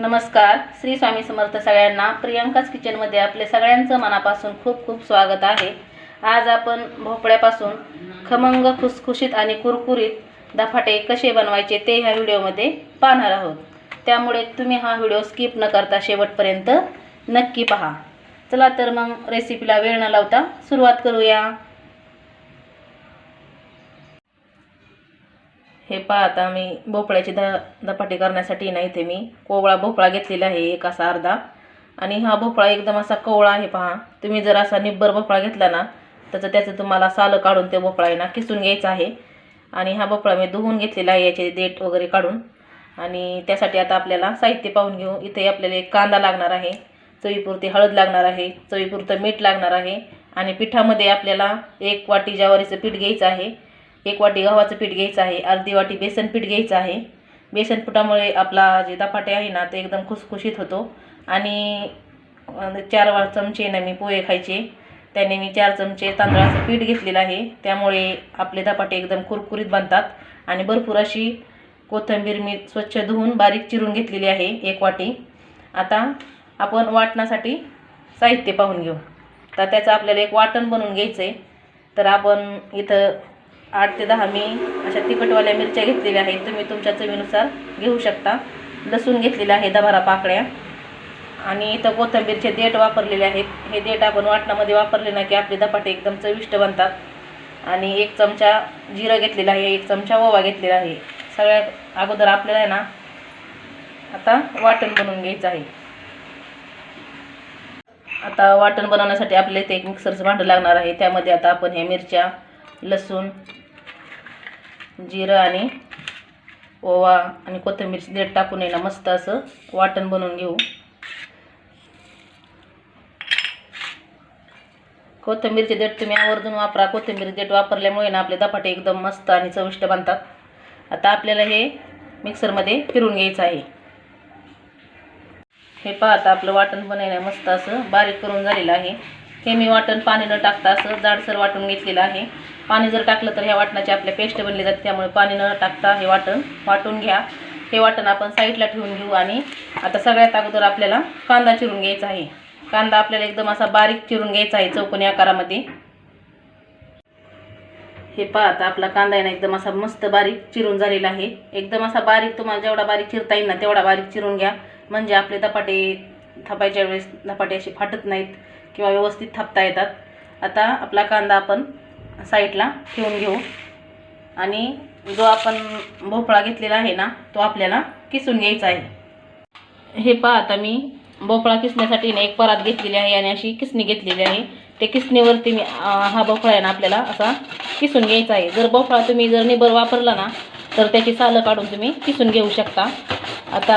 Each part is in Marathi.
नमस्कार श्री स्वामी समर्थ सगळ्यांना प्रियंकाच किचनमध्ये आपले सगळ्यांचं मनापासून खूप खूप स्वागत आहे. आज आपण भोपळ्यापासून खमंग खुसखुशीत आणि कुरकुरीत धपाटे कसे बनवायचे ते ह्या व्हिडिओमध्ये पाहणार आहोत. त्यामुळे तुम्ही हा व्हिडिओ स्किप न करता शेवटपर्यंत नक्की पहा. चला तर मग रेसिपीला वेळ न लावता सुरुवात करूया. हे पहा आता मी भोपळ्याची ध धपाटी करण्यासाठी ना इथे मी कोवळा भोपळा घेतलेला आहे एक असा अर्धा. आणि हा भोपळा एकदम असा कोवळा आहे पहा. तुम्ही जर असा निब्बर भोपळा घेतला ना त्याचं त्याचं तुम्हाला सालं काढून ते भोपळा आहे ना किसून घ्यायचा आहे. आणि हा भोपळा मी धुवून घेतलेला आहे याचे देठ वगैरे काढून. आणि त्यासाठी आता आपल्याला साहित्य पाहून घेऊ. इथे आपल्याला एक कांदा लागणार आहे चवीपुरती हळद लागणार आहे चवीपुरतं मीठ लागणार आहे. आणि पिठामध्ये आपल्याला एक वाटी ज्वारीचं पीठ घ्यायचं आहे. एक वाटी गव्हाचं पीठ घ्यायचं आहे अर्धी वाटी बेसन पीठ घ्यायचं आहे. बेसन पिठामुळे आपला जे धपाटे आहे ना ते एकदम खुसखुशीत होतो. आणि चार वा चमचे ना मी पोहे खायचे. त्याने मी चार चमचे तांदळाचं पीठ घेतलेलं आहे. त्यामुळे आपले धपाटे एकदम कुरकुरीत बनतात. आणि भरपूर अशी कोथिंबीर मी स्वच्छ धुवून बारीक चिरून घेतलेली आहे एक वाटी. आता आपण वाटण्यासाठी साहित्य पाहून घेऊ. तर त्याचं आपल्याला एक वाटण बनवून घ्यायचं आहे तर आपण इथं आठ ते दहा मी अशा तिखटवाल्या मिरच्या घेतलेल्या आहेत. तुम्ही तुमच्या चवीनुसार घेऊ शकता. लसूण घेतलेलं आहे दबारा पाकळ्या. आणि इथं कोथिंबीरचे देठ वापरलेले आहेत. हे देठ आपण वाटणामध्ये वापरले ना की आपले धपाटे एकदम चविष्ट बनतात. आणि एक चमचा जिरं घेतलेलं आहे एक चमचा ओवा घेतलेला आहे. सगळ्यात अगोदर आपल्याला आहे ना आता वाटण बनवून घ्यायचं आहे. आता वाटण बनवण्यासाठी आपले ते एक मिक्सरचं भांडं लागणार आहे. त्यामध्ये आता आपण हे मिरच्या लसूण जिरं आणि ओवा आणि कोथिंबीरची देठ टाकून येणं मस्त असं वाटण बनवून घेऊ. कोथिंबीरचे देठ तुम्ही आवर्जून वापरा. कोथिंबीर देठ वापरल्यामुळे ना आपले दपाटे एकदम मस्त आणि चविष्ट बनतात. आता आपल्याला हे मिक्सरमध्ये फिरून घ्यायचं आहे. हे पहा आता आपलं वाटण बनायला मस्त असं बारीक करून झालेलं आहे. हे मी वाटण पाणी न टाकता असं जाडसर वाटून घेतलेलं आहे. पाणी जर टाकलं तर ह्या वाटणाची आपल्या पेस्ट बनली जाते. त्यामुळे पाणी न टाकता हे वाटण वाटून घ्या. हे वाटण आपण साईडला ठेवून घेऊ आणि आता सगळ्यात अगोदर आपल्याला कांदा चिरून घ्यायचा आहे. कांदा आपल्याला एकदम असा बारीक चिरून घ्यायचा आहे चौकोनी आकारामध्ये. हे पहा आता आपला कांदा आहे ना एकदम असा मस्त बारीक चिरून झालेला आहे. एकदम असा बारीक तुम्हाला जेवढा बारीक चिरता येईल ना तेवढा बारीक चिरून घ्या. म्हणजे आपले धपाटे थापायच्या वेळेस धपाटे असे फाटत नाहीत किंवा व्यवस्थित थापता येतात. आता आपला कांदा आपण साईडला ठेवून घेऊ. आणि जो आपण भोपळा घेतलेला आहे ना तो आपल्याला किसून घ्यायचा आहे. हे पहा आता मी भोपळा किसण्यासाठी ना एक परात घेतलेली आहे आणि अशी किसणी घेतलेली आहे. ते किसणीवरती मी हा भोपळा आहे ना आपल्याला असा किसून घ्यायचा आहे. जर भोपळा तुम्ही जर निबर वापरला ना तर त्याची सालं काढून तुम्ही किसून घेऊ शकता. आता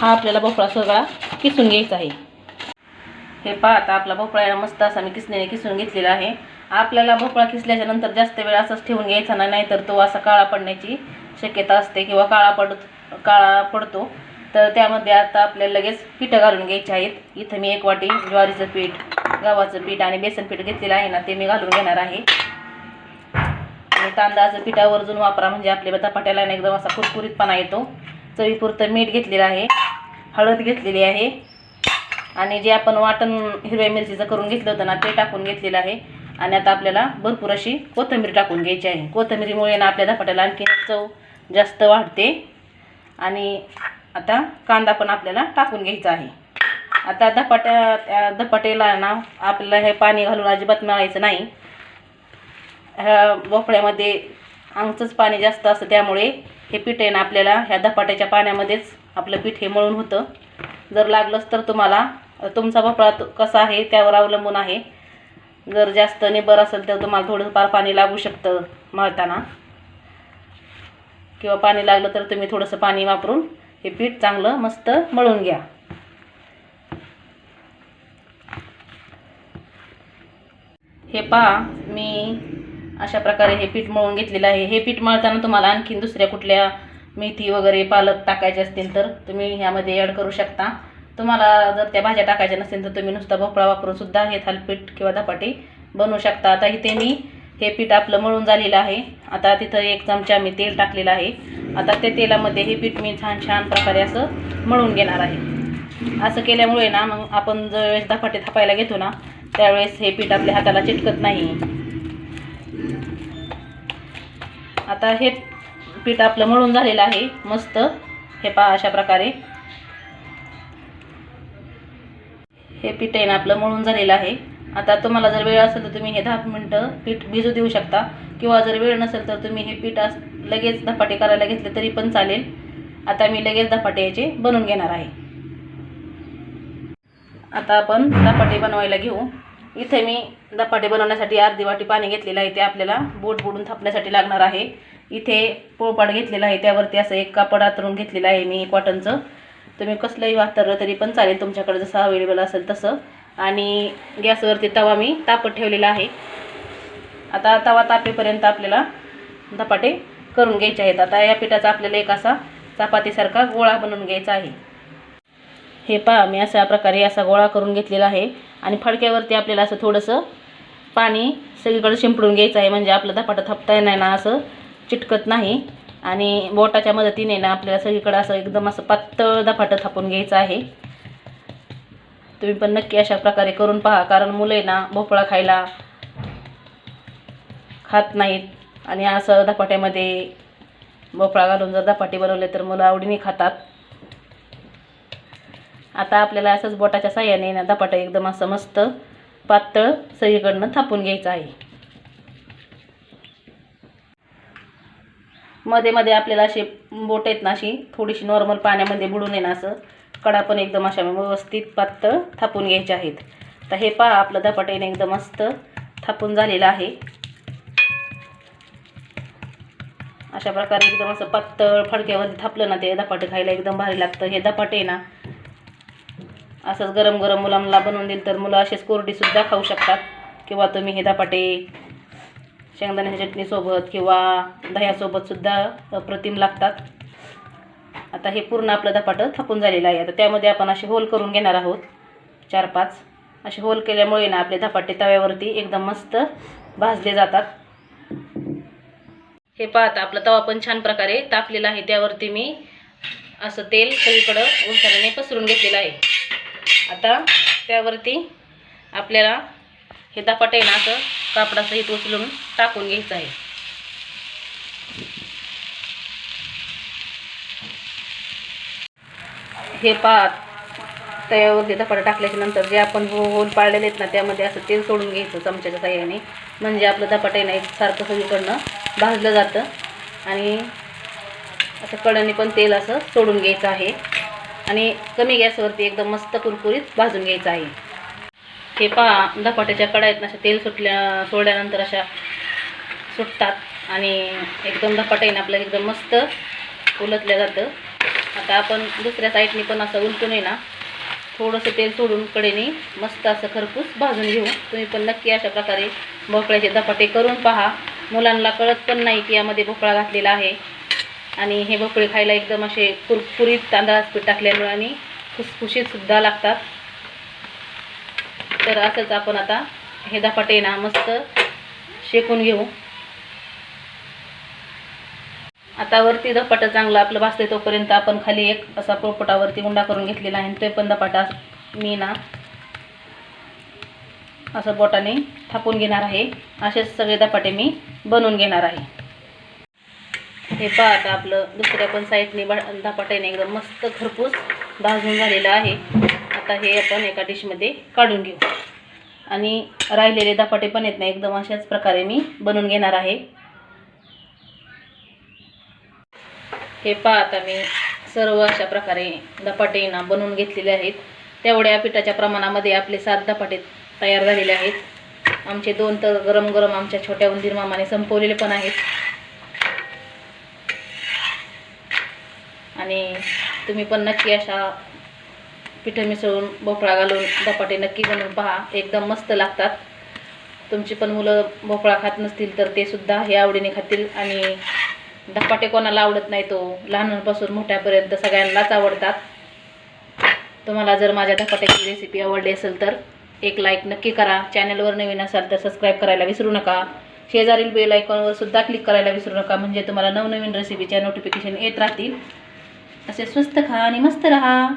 हा आपल्याला भोपळा सगळा किसून घ्यायचा आहे. हे पहा आता आपला भोपळा मस्त असा मी किसणीने किसून घेतलेला आहे. आपल्याला भोपळा किसल्याच्या नंतर जास्त वेळ असंच ठेवून घ्यायचा ना नाहीतर तो असा काळा पडण्याची शक्यता असते किंवा काळा पडत काळा पडतो. तर त्यामध्ये आता आपल्याला लगेच पिठं घालून घ्यायची आहेत. इथं मी एक वाटी ज्वारीचं पीठ गव्हाचं पीठ आणि बेसन पीठ घेतलेलं आहे ना ते मी घालून घेणार आहे. आणि तांदळाचं पिठा वरजून वापरा म्हणजे आपल्या धपाट्याला एकदम असा कुरकुरीतपणा येतो. चवीपुरतं मीठ घेतलेलं आहे हळद घेतलेली आहे. आणि जे आपण वाटण हिरव्या मिरचीचं करून घेतलं होतं ना ते टाकून घेतलेलं आहे. आणि आता आपल्याला भरपूर अशी कोथिंबीर टाकून घ्यायची आहे. कोथिंबीरीमुळे ना आपल्या धपाट्याला आणखी चव जास्त वाढते. आणि आता कांदा पण आपल्याला टाकून घ्यायचा आहे. आता धपाट्या धपाटेला धपाट्याला ना आपल्याला हे पाणी घालून अजिबात मिळायचं नाही. ह्या भोपळ्यामध्ये अंगचंच पाणी जास्त असतं त्यामुळे हे पीठ आहे ना आपल्याला ह्या धपाट्याच्या पाण्यामध्येच आपलं पीठ हे मळून होतं. जर लागलंच तर तुम्हाला तुमचा भोपळा कसा आहे त्यावर अवलंबून आहे. जर जास्त निबर असेल तर तुम्हाला थोडंफार पाणी लागू शकतं मळताना. किंवा पाणी लागलं तर तुम्ही थोडंसं पाणी वापरून हे पीठ चांगलं मस्त मळून घ्या. हे पहा मी अशा प्रकारे हे पीठ मळून घेतलेलं आहे. हे पीठ मळताना तुम्हाला आणखीन दुसऱ्या कुठल्या मेथी वगैरे पालक टाकायचे असतील तर तुम्ही ह्यामध्ये ॲड करू शकता. तुम्हाला जर त्या भाज्या टाकायच्या नसतील तर तुम्ही नुसता भोपळा वापरून सुद्धा हे थालपीठ किंवा धपाटे बनवू शकता. आता इथे मी हे पीठ आपलं मळून झालेलं आहे. आता तिथं एक चमचा मी तेल टाकलेलं आहे. आता त्या तेलामध्ये हे पीठ मी छान छान प्रकारे असं मळून घेणार आहे. असं केल्यामुळे ना मग आपण ज्यावेळेस धपाटे थापायला घेतो ना त्यावेळेस हे पीठ आपल्या हाताला चिटकत नाही. आता हे पीठ आपलं मळून झालेलं आहे. मस्त. हे पहा अशा प्रकारे. हे पीठ आहे ना आपलं मळून झालेलं आहे. आता तुम्हाला जर वेळ असेल तर तुम्ही हे दहा मिनटं पीठ भिजू देऊ शकता. किंवा जर वेळ नसेल तर तुम्ही हे पीठ अस लगेच धपाटे करायला घेतले तरी पण चालेल. आता मी लगेच धपाटे याचे बनवून घेणार आहे. आता आपण धपाटे बनवायला घेऊ. इथे मी धपाटे बनवण्यासाठी अर्धी वाटी पाणी घेतलेलं आहे. ते आपल्याला बोट बुडून थापण्यासाठी लागणार आहे. इथे पोळपाट घेतलेला आहे. त्यावरती असं एक कापड आतरून घेतलेलं आहे मी कॉटनचं तुम्ही कसलंही वातरलं तरी पण चालेल तुमच्याकडे जसं अवेलेबल असेल तसं. आणि गॅसवरती तवा मी तापत ठेवलेला आहे. आता तवा तापेपर्यंत आपल्याला धपाटे करून घ्यायचे आहेत. आता या पिठाचा आपल्याला एक असा चपातीसारखा गोळा बनवून घ्यायचा आहे. हे पहा मी अशा प्रकारे असा गोळा करून घेतलेला आहे. आणि फडक्यावरती आपल्याला असं थोडंसं पाणी सगळीकडे शिंपडून घ्यायचं आहे. म्हणजे आपलं धपाटं थापता येणार ना असं चिटकत नाही. आणि बोटाच्या मदतीने ना आपल्याला सगळीकडं असं एकदम असं पातळ दफाटं थापून घ्यायचं आहे. तुम्ही पण नक्की अशा प्रकारे करून पहा कारण मुलं ना भोपळा खायला खात नाहीत. आणि असं धपाट्यामध्ये भोपळा घालून जर धपाटे बनवले तर मुलं आवडीने खातात. आता आपल्याला असंच बोटाच्या साह्याने ना धपाटा एकदम असं मस्त पातळ सगळीकडनं थापून घ्यायचं आहे. मध्ये मध्ये आपल्याला असे बोट आहेत ना अशी थोडीशी नॉर्मल पाण्यामध्ये बुडून येणं असं. कडा पण एकदम अशा व्यवस्थित पातळ थापून घ्यायचे आहेत. तर हे पहा आपलं धपाट्याने एकदम मस्त थापून झालेलं आहे. अशा प्रकारे एकदम असं पातळ फडक्यावरती थापलं ना ते धपाटे खायला एकदम भारी लागतं. हे धपाटे ना असंच गरम गरम मुलांना बनवून दिलं तर मुलं असेच कोरडीसुद्धा खाऊ शकतात. किंवा तुम्ही हे धपाटे शेंगदाण्याच्या चटणीसोबत किंवा दह्यासोबतसुद्धा अप्रतिम लागतात. आता हे पूर्ण आपलं धपाटं थापून झालेलं आहे. आता त्यामध्ये आपण असे होल करून घेणार आहोत. चार पाच असे होल केल्यामुळे ना आपले धपाटे तव्यावरती एकदम मस्त भाजले जातात. हे पाहता आपला तवा पण छान प्रकारे तापलेला आहे. त्यावरती मी असं तेल सगळीकडं उंचाराने पसरून घेतलेलं आहे. आता त्यावरती आपल्याला हे धपाटे ना असं कापडासहित उचलून टाकून घ्यायचं आहे. हे पात तव्यावरती धपाटा टाकल्याच्या नंतर जे आपण हो होल पाळलेले आहेत ना त्यामध्ये असं तेल सोडून घ्यायचं चमच्याच्या साह्याने. म्हणजे आपलं धपाटा आहे ना एकसारखं सगळीकडनं भाजलं जातं. आणि असं कडाने पण तेल असं सोडून घ्यायचं आहे. आणि कमी गॅसवरती एकदम मस्त कुरकुरीत भाजून घ्यायचं आहे. हे पहा धपाट्याच्या कडाईत अशा तेल सुटल्या सोडल्यानंतर अशा सुटतात. आणि एकदम धपाटा आहे आपल्याला एकदम मस्त उलटलं जातं. आता आपण दुसऱ्या साईडने पण असं उलटून आहे ना थोडंसं तेल सोडून कडेने मस्त असं खरपूस भाजून घेऊ. तुम्ही पण नक्की अशा प्रकारे भोपळ्याचे धपाटे करून पहा. मुलांना कळत पण नाही की यामध्ये भोपळा घातलेला आहे. आणि हे भोपळे खायला एकदम असे कुरकुरीत तांदळाचं पीठ टाकल्यामुळे आणि खुसखुशीतसुद्धा लागतात. तर असंच आपण आता हे धपाटे ना मस्त शेकून घेऊ. आता वरती धपाटा चांगला आपलं भासते तोपर्यंत आपण खाली एक असा पोपटावरती उंडा करून घेतलेला आहे ते पण धपाटा मी ना असं बोटाने थापून घेणार आहे. असेच सगळे धपाटे मी बनवून घेणार आहे. हे पहा आता आपलं दुसऱ्या पण साईडने बा धपाट्याने एकदम मस्त खरपूस भाजून झालेलं आहे. आता हे आपण एका डिशमध्ये काढून घेऊ. आणि राहिलेले धपाटे पण येत नाही एकदम अशाच प्रकारे मी बनवून घेणार आहे. हे पहा आता मी सर्व अशा प्रकारे धपाटेना बनवून घेतलेले आहेत. तेवढ्या पिठाच्या प्रमाणामध्ये आपले सात धपाटे तयार झालेले आहेत. आमचे दोन तर गरम गरम आमच्या छोट्या उंदीर मामाने संपवलेले पण आहेत. आणि तुम्ही पण नक्की अशा पिठं मिसळून भोपळा घालून धपाटे नक्की बनवून पहा. एकदम मस्त लागतात. तुमची पण मुलं भोपळा खात नसतील तर ते सुद्धा हे आवडीने खातील. आणि धपाटे कोणाला आवडत नाही तो लहानांपासून मोठ्यापर्यंत सगळ्यांनाच आवडतात. तुम्हाला जर माझ्या धपाट्याची रेसिपी आवडली असेल तर एक लाईक नक्की करा. चॅनलवर नवीन असाल तर सबस्क्राईब करायला विसरू नका. शेजारील बेल आयकॉनवर सुद्धा क्लिक करायला विसरू नका. म्हणजे तुम्हाला नवनवीन रेसिपीच्या नोटिफिकेशन येत राहतील. असे स्वस्त खा आणि मस्त राहा.